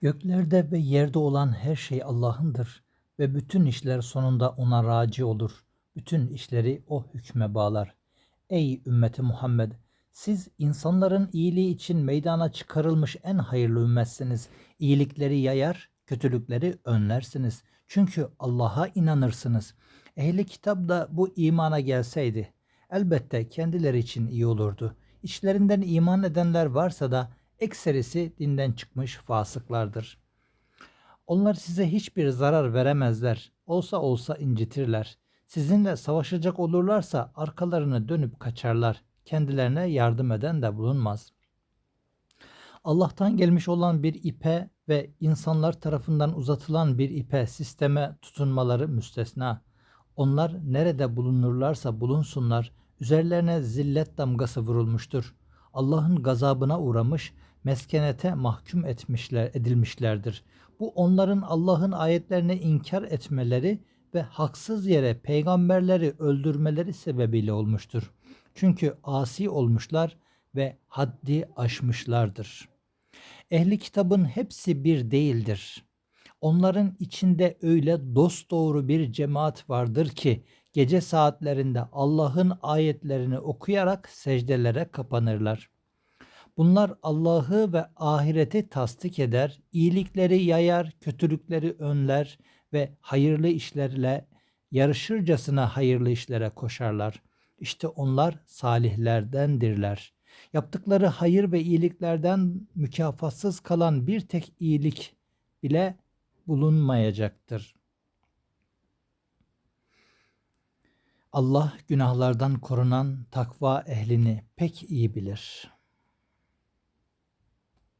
Göklerde ve yerde olan her şey Allah'ındır ve bütün işler sonunda ona raci olur. Bütün işleri o hükme bağlar. Ey ümmeti Muhammed! Siz insanların iyiliği için meydana çıkarılmış en hayırlı ümmetsiniz. İyilikleri yayar, kötülükleri önlersiniz. Çünkü Allah'a inanırsınız. Ehli kitap da bu imana gelseydi elbette kendileri için iyi olurdu. İçlerinden iman edenler varsa da ekserisi dinden çıkmış fasıklardır. Onlar size hiçbir zarar veremezler. Olsa olsa incitirler. Sizinle savaşacak olurlarsa arkalarını dönüp kaçarlar. Kendilerine yardım eden de bulunmaz. Allah'tan gelmiş olan bir ipe ve insanlar tarafından uzatılan bir ipe sisteme tutunmaları müstesna. Onlar nerede bulunurlarsa bulunsunlar, üzerlerine zillet damgası vurulmuştur. Allah'ın gazabına uğramış, meskenete mahkum etmişler, edilmişlerdir. Bu onların Allah'ın ayetlerini inkar etmeleri ve haksız yere peygamberleri öldürmeleri sebebiyle olmuştur. Çünkü asi olmuşlar ve haddi aşmışlardır. Ehli kitabın hepsi bir değildir. Onların içinde öyle dosdoğru bir cemaat vardır ki gece saatlerinde Allah'ın ayetlerini okuyarak secdelere kapanırlar. Bunlar Allah'ı ve ahireti tasdik eder, iyilikleri yayar, kötülükleri önler ve hayırlı işlerle yarışırcasına hayırlı işlere koşarlar. İşte onlar salihlerdendirler. Yaptıkları hayır ve iyiliklerden mükafatsız kalan bir tek iyilik bile bulunmayacaktır. Allah günahlardan korunan takva ehlini pek iyi bilir.''